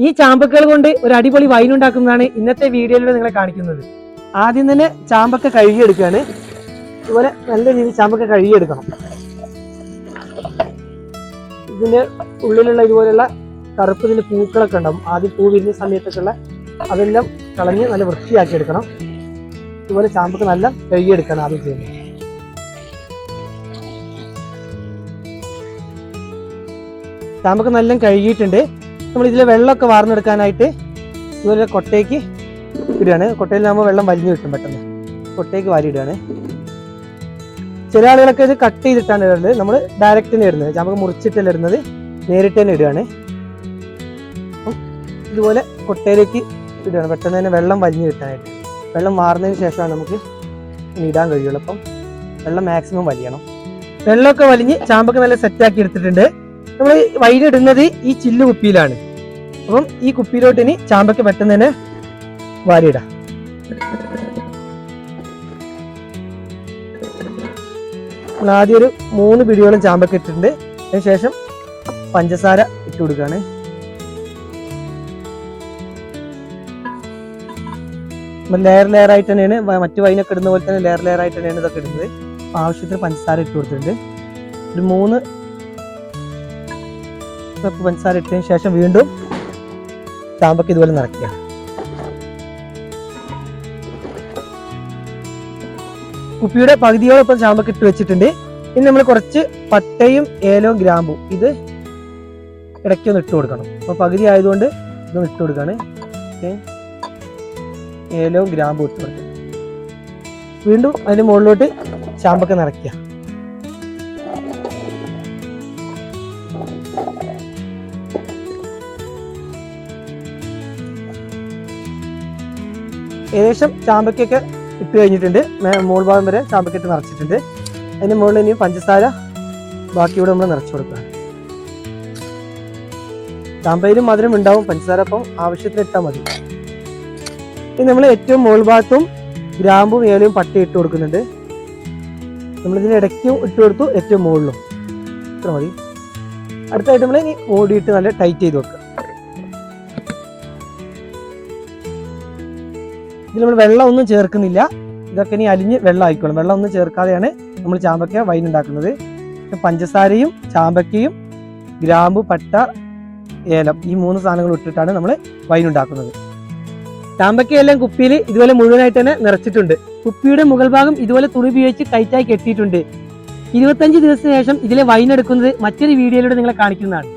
ഈ ചാമ്പക്കകൾ കൊണ്ട് ഒരു അടിപൊളി വൈൻ ഉണ്ടാക്കുന്നതാണ് ഇന്നത്തെ വീഡിയോയിലൂടെ നിങ്ങളെ കാണിക്കുന്നത്. ആദ്യം തന്നെ ചാമ്പക്ക കഴുകിയെടുക്കുകയാണ്. ഇതുപോലെ നല്ല രീതിയിൽ ചാമ്പക്ക കഴുകിയെടുക്കണം. ഇതിന്റെ ഉള്ളിലുള്ള ഇതുപോലെയുള്ള കറുപ്പ് ഇതിന്റെ പൂക്കളൊക്കെ ഉണ്ടാവും. ആദ്യം പൂ വിരിഞ്ഞ സമയത്തൊക്കെയുള്ള അതെല്ലാം കളഞ്ഞ് നല്ല വൃത്തിയാക്കി എടുക്കണം ഇതുപോലെ ചാമ്പക്ക നല്ല കഴുകിയെടുക്കണം ആദ്യം ചെയ്യുന്നത്. ചാമ്പക്ക നല്ല കഴുകിയിട്ടുണ്ട്. നമ്മൾ ഇതിലെ വെള്ളമൊക്കെ വാർന്നെടുക്കാനായിട്ട് ഇതുപോലെ കൊട്ടയ്ക്ക് ഇടുകയാണ്. കൊട്ടയിലാകുമ്പോൾ വെള്ളം വലിഞ്ഞു കിട്ടും പെട്ടെന്ന്. കൊട്ടയ്ക്ക് വാരി ഇടുകയാണ് ചില ആളുകളൊക്കെ ഇത് കട്ട് ചെയ്തിട്ടാണ് ഇടുന്നത് നമ്മൾ ഡയറക്റ്റ് തന്നെ ഇടുന്നത്. ചാമ്പക്ക മുറിച്ചിട്ടല്ല ഇടുന്നത്. നേരിട്ട് തന്നെ ഇടുകയാണ്. ഇതുപോലെ കൊട്ടയിലേക്ക് ഇടുകയാണ്. പെട്ടെന്ന് തന്നെ വെള്ളം വലിഞ്ഞു കിട്ടാനായിട്ട്. വെള്ളം മാറുന്നതിന് ശേഷമാണ് നമുക്ക് ഇടാൻ കഴിയുള്ളൂ. അപ്പം വെള്ളം മാക്സിമം വലിയണം. വെള്ളമൊക്കെ വലിഞ്ഞ് ചാമ്പൊക്കെ നല്ല സെറ്റാക്കി എടുത്തിട്ടുണ്ട്. നമ്മൾ വൈലിടുന്നത് ഈ ചില്ല് കുപ്പിയിലാണ്. അപ്പം ഈ കുപ്പിയിലോട്ട് ഇനി ചാമ്പക്ക പെട്ടെന്ന് തന്നെ വാരിയിടാം. നമ്മൾ ആദ്യം ഒരു മൂന്ന് പിടിയോളം ചാമ്പക്ക ഇട്ടിട്ടുണ്ട്. അതിനുശേഷം പഞ്ചസാര ഇട്ട് കൊടുക്കുകയാണ്. ലെയർ ലെയർ ആയിട്ട് തന്നെയാണ് മറ്റു വൈനൊക്കെ ഇടുന്ന പോലെ തന്നെ ലെയർ ലെയർ ആയിട്ട് തന്നെയാണ് ഇതൊക്കെ ഇടുന്നത്. ആവശ്യത്തിന് പഞ്ചസാര ഇട്ട് കൊടുത്തിട്ടുണ്ട്. ഒരു മൂന്ന് കപ്പ് പഞ്ചസാര ഇട്ടതിന് ശേഷം വീണ്ടും ചാമ്പക്ക് ഇതുപോലെ നിറയ്ക്കുക. കുപ്പിയുടെ പകുതിയോടൊപ്പം ചാമ്പക്ക് ഇട്ട് വെച്ചിട്ടുണ്ട്. ഇനി നമ്മൾ കുറച്ച് പട്ടയും ഏലവും ഗ്രാമ്പും ഇത് ഇടയ്ക്കൊന്ന് ഇട്ട് കൊടുക്കണം. അപ്പോൾ പകുതി ആയതുകൊണ്ട് ഇതൊന്ന് ഇട്ട് കൊടുക്കാണ് ഏലവും ഗ്രാമ്പും ഇട്ട് കൊടുക്കുക. വീണ്ടും അതിന് മുകളിലോട്ട് ചാമ്പക്ക നിറയ്ക്കുക. ഏകദേശം ചാമ്പക്കൊക്കെ ഇട്ട് കഴിഞ്ഞിട്ടുണ്ട്. മോൾ ഭാഗം വരെ ചാമ്പക്ക ഇട്ട് നിറച്ചിട്ടുണ്ട്. അതിന് മുകളിൽ ഇനി പഞ്ചസാര ബാക്കിയൂടെ നമ്മൾ നിറച്ചു കൊടുക്കുക. ചാമ്പയിലും മധുരം ഉണ്ടാവും. പഞ്ചസാര അപ്പം ആവശ്യത്തിന് ഇട്ടാൽ മതി. ഇനി നമ്മൾ ഏറ്റവും മുകൾ ഭാഗത്തും ഗ്രാമ്പും ഏലയും പട്ടി ഇട്ട് കൊടുക്കുന്നുണ്ട്. നമ്മളിതിന് ഇടയ്ക്കും ഇട്ട് കൊടുത്തു ഏറ്റവും മുകളിലും. ഇത്ര മതി. അടുത്തായിട്ട് നമ്മൾ ഇനി ഓടിയിട്ട് നല്ല ടൈറ്റ് ചെയ്ത് വെക്കുക. ഇതിൽ നമ്മൾ വെള്ളം ഒന്നും ചേർക്കുന്നില്ല. ഇതൊക്കെ ഇനി അലിഞ്ഞ് വെള്ളം ആയിക്കോളും. വെള്ളം ഒന്നും ചേർക്കാതെയാണ് നമ്മൾ ചാമ്പക്ക വൈൻ ഉണ്ടാക്കുന്നത്. പഞ്ചസാരയും ചാമ്പക്കയും ഗ്രാമ്പു പട്ട ഏലം ഈ മൂന്ന് സാധനങ്ങൾ ഇട്ടിട്ടാണ് നമ്മൾ വൈൻ ഉണ്ടാക്കുന്നത്. ചാമ്പക്ക എല്ലാം കുപ്പിയിൽ ഇതുപോലെ മുഴുവനായിട്ട് തന്നെ നിറച്ചിട്ടുണ്ട്. കുപ്പിയുടെ മുകൾ ഭാഗം ഇതുപോലെ തുണി ഉപയോഗിച്ച് ടൈറ്റായി കെട്ടിയിട്ടുണ്ട്. ഇരുപത്തഞ്ച് ദിവസത്തിന് ശേഷം ഇതിലെ വൈൻ എടുക്കുന്നത് മറ്റൊരു വീഡിയോയിലൂടെ നിങ്ങളെ കാണിക്കുന്നതാണ്.